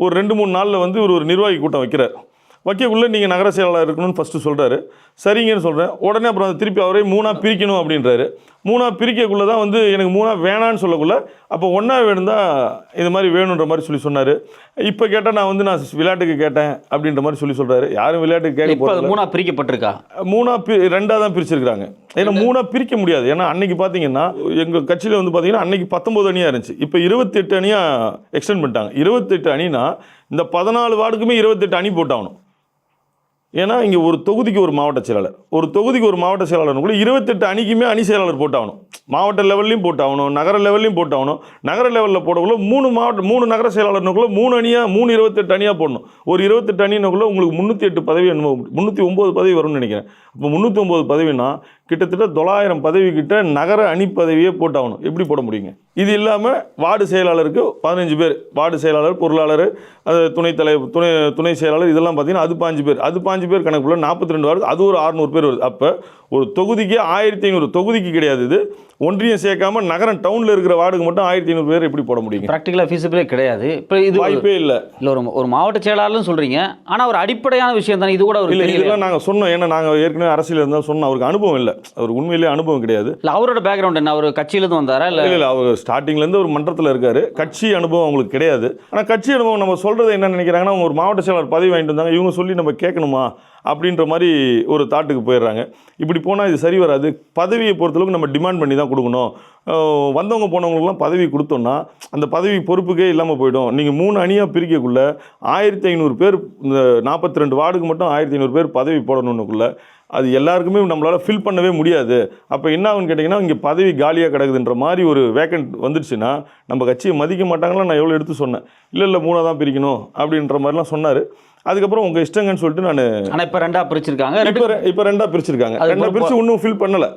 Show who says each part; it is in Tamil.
Speaker 1: ஒரு ரெண்டு மூணு நாளில் வந்து இவர் ஒரு நிர்வாகி கூட்டம் வைக்கிறார். வைக்கக்குள்ளே நீங்கள் நகர செயலாளர் இருக்கணும்னு ஃபஸ்ட்டு சொல்கிறாரு சரிங்கன்னு சொல்கிறேன் உடனே அப்புறம் திருப்பி அவரே மூணாக பிரிக்கணும் அப்படின்றாரு. மூணாக பிரிக்கக்குள்ளே தான் வந்து எனக்கு மூணாக வேணான்னு சொல்லக்குள்ள அப்போ ஒன்றா வேணும் தான் இது மாதிரி வேணுன்ற மாதிரி சொல்லி சொன்னார். இப்போ கேட்டால் நான் வந்து நான் விளையாட்டுக்கு கேட்டேன் அப்படின்ற மாதிரி சொல்லி சொல்கிறாரு யாரும் விளையாட்டுக்கு கேட்க போகிறது
Speaker 2: மூணா பிரிக்கப்பட்டிருக்கா?
Speaker 1: மூணா பி ரெண்டாக தான் பிரிச்சிருக்காங்க ஏன்னா மூணா பிரிக்க முடியாது. ஏன்னா அன்னைக்கு பார்த்தீங்கன்னா எங்கள் கட்சியில் வந்து பார்த்தீங்கன்னா அன்னைக்கு பத்தொம்போது அணியாக இருந்துச்சு. இப்போ இருபத்தெட்டு அணியாக எக்ஸ்டெண்ட் பண்ணிட்டாங்க. இருபத்தெட்டு அணினா இந்த பதினாலு வார்டுக்குமே இருபத்தெட்டு அணி போட்டாகணும். ஏன்னா இங்கே ஒரு தொகுதிக்கு ஒரு மாவட்ட செயலாளர். ஒரு தொகுதிக்கு ஒரு மாவட்ட செயலாளர் கூட இருபத்தெட்டு அணிக்குமே அணி செயலாளர் போட்டாகணும். மாவட்ட லெவல்லையும் போட்டாகணும் நகர லெவல்லையும் போட்டாகணும். நகர லெவலில் போடக்குள்ள மூணு மாவட்ட மூணு நகர செயலாளர்னுக்குள்ள மூணு அணியாக மூணு இருபத்தெட்டு அணியாக போடணும். ஒரு இருபத்தெட்டு அணினுக்குள்ள உங்களுக்கு முந்நூற்றி எட்டு பதவி என்னமோ முந்நூற்றி ஒம்பது பதவி வரும்னு நினைக்கிறேன். இப்போ முந்நூற்றி ஒம்பது பதவினா கிட்டத்தட்ட தொள்ளாயிரம் பதவி கிட்ட நகர அணி பதவியே போட்டாகணும். எப்படி போட முடியுங்க? இது இல்லாமல் வார்டு செயலாளருக்கு பதினஞ்சு பேர் வார்டு செயலாளர் பொருளாளர் அது துணைத் துணை துணை செயலாளர் இதெல்லாம் பார்த்தீங்கன்னா அது பாஞ்சு பேர். அது பாஞ்சு பேர் கணக்குள்ள நாற்பத்தி ரெண்டு வார்டு அது ஒரு அறுநூறு பேர் வருது. அப்போ ஒரு தொகுதிக்கு ஆயிரத்தி ஐநூறு தொகுதிக்கு கிடையாது இது. ஒன்றியம் சேர்க்காம நகரம் டவுனில் இருக்கிற வார்டுக்கு மட்டும் ஆயிரத்தி ஐநூறு பேர் எப்படி போட முடியுங்க
Speaker 2: ப்ராக்டிக்கலாக ஃபீஸபிளே கிடையாது. இப்போ இது
Speaker 1: வாய்ப்பே இல்லை.
Speaker 2: இல்லை ஒரு ஒரு மாவட்ட செயலாளர்னு சொல்கிறீங்க ஆனால் ஒரு அடிப்படையான விஷயம் தானே இது கூட ஒரு
Speaker 1: இல்லை இதெல்லாம் நாங்கள் சொன்னோம். ஏன்னா நாங்கள் ஏற்கனவே அரசியல் இருந்தாலும் சொன்னோம். அவருக்கு அனுபவம் இல்லை. அவருக்கு உண்மையிலேயே அனுபவம் கிடையாது.
Speaker 2: இல்லை அவரோட பேக்ரவுண்ட் என்ன? அவர் கட்சியிலேருந்து வந்தாரா இல்லை
Speaker 1: இல்லை அவர் ஸ்டார்டிங்லேருந்து ஒரு மன்றத்தில் இருக்காரு. கட்சி அனுபவம் அவங்களுக்கு கிடையாது. ஆனால் கட்சி அனுபவம் நம்ம சொல்கிறது என்ன நினைக்கிறாங்கன்னா ஒரு மாவட்ட செயலாளர் பதவி வாங்கிட்டு வந்தாங்க. இவங்க சொல்லி நம்ம கேட்கணுமா? அப்படின்ற மாதிரி ஒரு தாட்டுக்கு போயிடுறாங்க. இப்படி போனால் இது சரி வராது. பதவியை பொறுத்தளவுக்கு நம்ம டிமாண்ட் பண்ணி தான் கொடுக்கணும். வந்தவங்க போனவங்களுக்குலாம் பதவி கொடுத்தோம்னா அந்த பதவி பொறுப்புக்கே இல்லாமல் போயிடும். நீங்கள் மூணு அணியாக பிரிக்கக்குள்ள ஆயிரத்தி ஐநூறு பேர் இந்த நாற்பத்தி ரெண்டு வார்டுக்கு மட்டும் ஆயிரத்தி ஐநூறு பேர் பதவி போடணுன்னுக்குள்ளே அது எல்லாருக்குமே நம்மளால் ஃபில் பண்ணவே முடியாது. அப்போ என்ன ஆகுன்னு கேட்டிங்கன்னா இங்கே பதவி காலியாக கிடக்குதுன்ற மாதிரி ஒரு வேக்கண்ட் வந்துடுச்சுன்னா நம்ம கட்சியை மதிக்க மாட்டாங்களா நான் எவ்வளோ எடுத்து சொன்னேன். இல்லை இல்லை மூணாக தான் பிரிக்கணும் அப்படின்ற மாதிரிலாம் சொன்னார். அதுக்கப்புறம் உங்கள் இஷ்டங்கன்னு சொல்லிட்டு நான்
Speaker 2: ஆனால் இப்போ ரெண்டா பிரிச்சிருக்காங்க. ரெண்டு
Speaker 1: இப்போ இப்போ ரெண்டாக பிரிச்சிருக்காங்க. ரெண்டாக பிரித்து இன்னும் ஃபில் பண்ணலை.